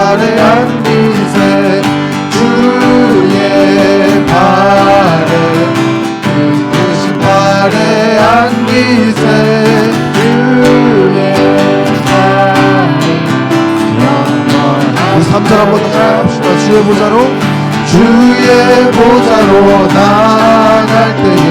발에 안기세 주의 발에 그 발에 안기세 주의 발에. 3절 한번 따라합시다. 주의 보자로 주의 보자로 나갈 때에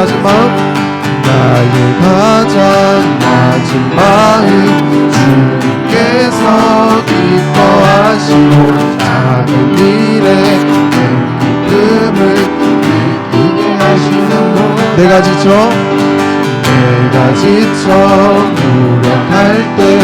마음 나의 가장 낮은 마음 주님께서 기뻐하시고 작은 일에 큰 기쁨을 느끼게 하시는 분 내가 지쳐 내가 지쳐 무력할 때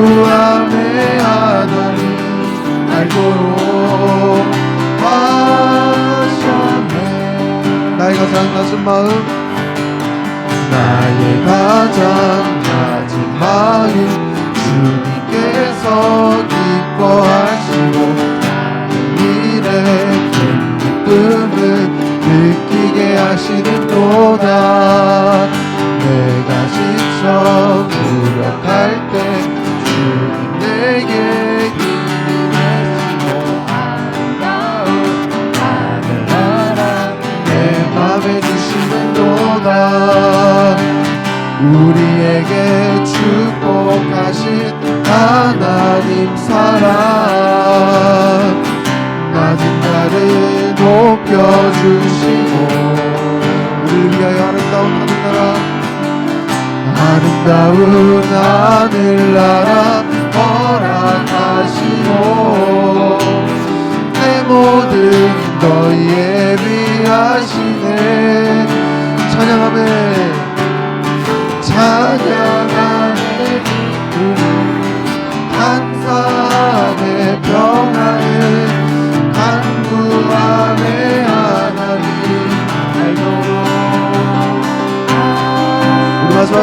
간구함의 하나님 알고로 하셨네. 나의 가장 낮은 마음? 나의 가장 낮은 마음. 주님께서 기뻐하시고 일에 큰 기쁨을 느끼게 하시는 도다 위하여 아름다운 하늘나라. 아름다운 하늘나라 허락하시고 내 모든 것 예비하시네. 찬양하며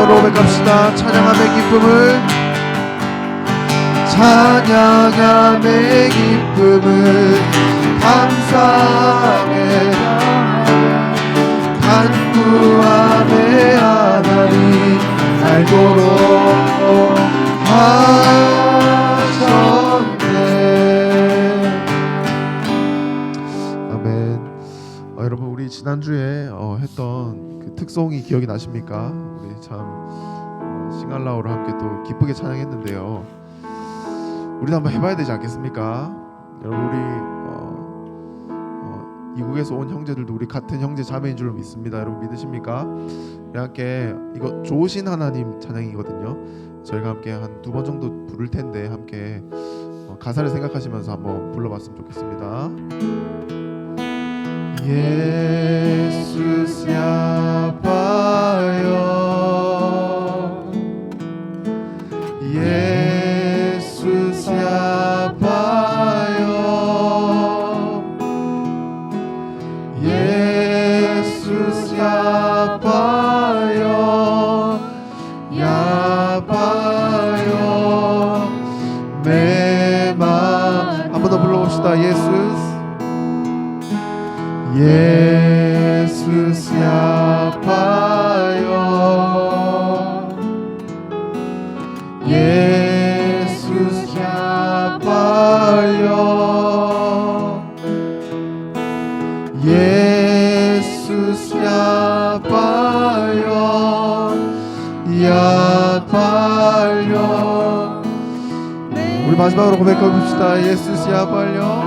고백합시다. 찬양함의 기쁨을. 찬양함의 기쁨을. 감사함의 간구함의 하나님. 알도록 하셨네. 아멘. 어, 여러분 우리 지난주에 어, 했던 그 특송이 기억이 나십니까? 참 어, 싱알라우로 함께 또 기쁘게 찬양했는데요 우리도 한번 해봐야 되지 않겠습니까? 여러분 우리 어, 어, 이국에서 온 형제들도 우리 같은 형제 자매인 줄 믿습니다. 여러분 믿으십니까? 우리 함께 이거 좋으신 하나님 찬양이거든요. 저희가 함께 한 두 번 정도 부를 텐데 함께 어, 가사를 생각하시면서 한번 불러봤으면 좋겠습니다. 예수 샤파 예수스야 봐요. 마지막으로 고백해 봅시다. 예수 샤발여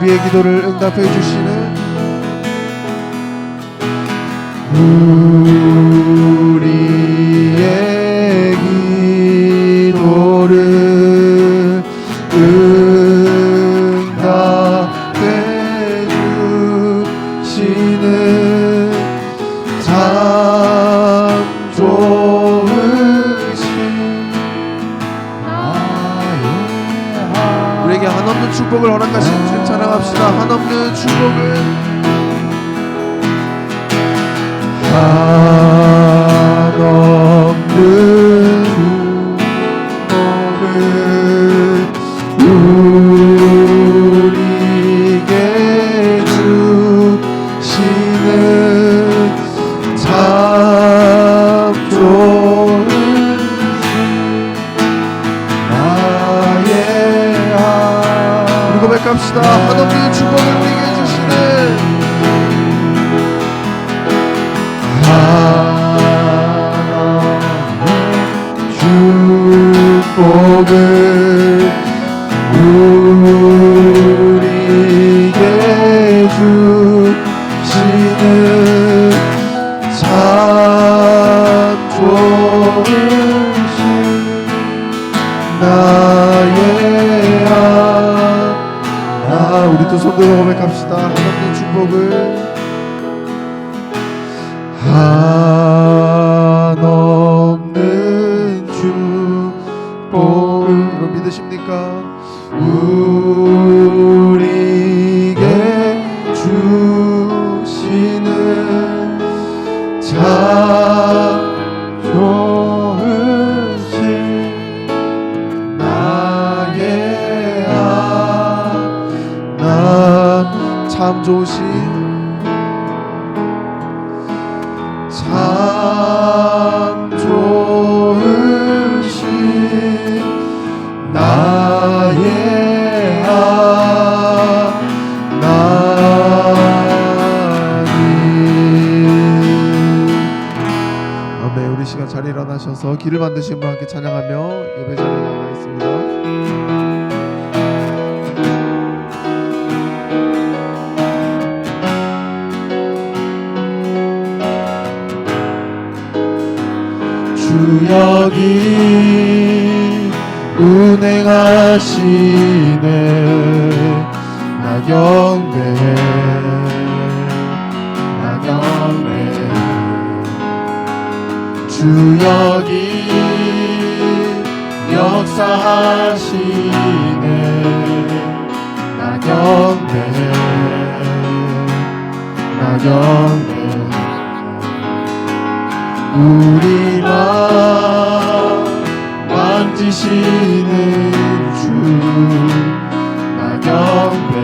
우리의 기도를 응답해 주시는 한 복을 우리에게 주시는 참 좋으신 나의 하나 우리 두손 들어 고백합시다. 하나님의 축복을. 한 참 좋으신 참 좋으신 나의 하나님. 아멘. 우리 시간 잘 일어나셔서 길을 만드신 분 함께 찬양하며 예배 자리에 나가겠습니다 여기 운행하시네. 나 경배 나경배. 주 여기 역사하시네. 나 경배 나경배. 우리만 만지시는 주 나 경배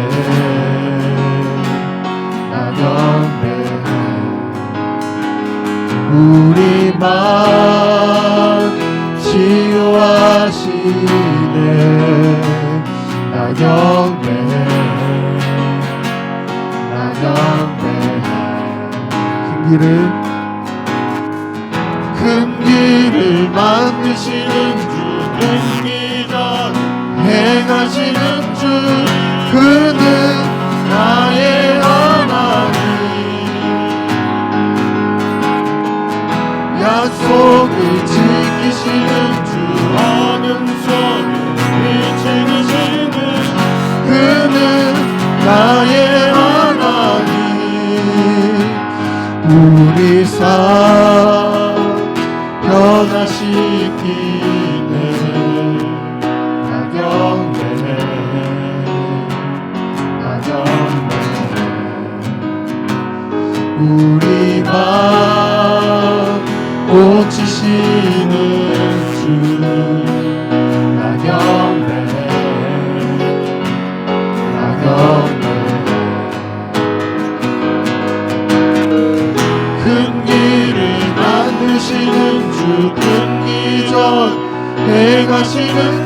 나 경배. 우리만 치유하시네 나 경배 나 경배. 큰 길을 약속을 지키시는 주 비치는 신은 그는 나의 하나님. 우리 삶 변화시키네. 나경내 나경내 우리 맘 고치시는 주 나경내 큰 길을 만드시는 주, 큰 기적 행하시는 주, 그는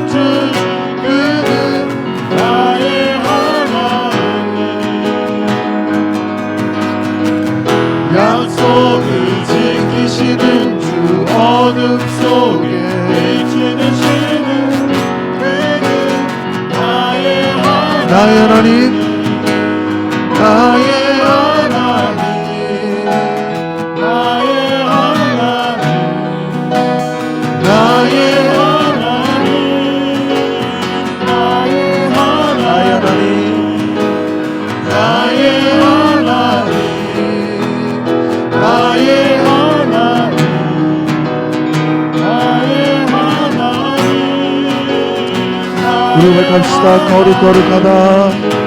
고백합시다. 거룩 거룩하다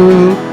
거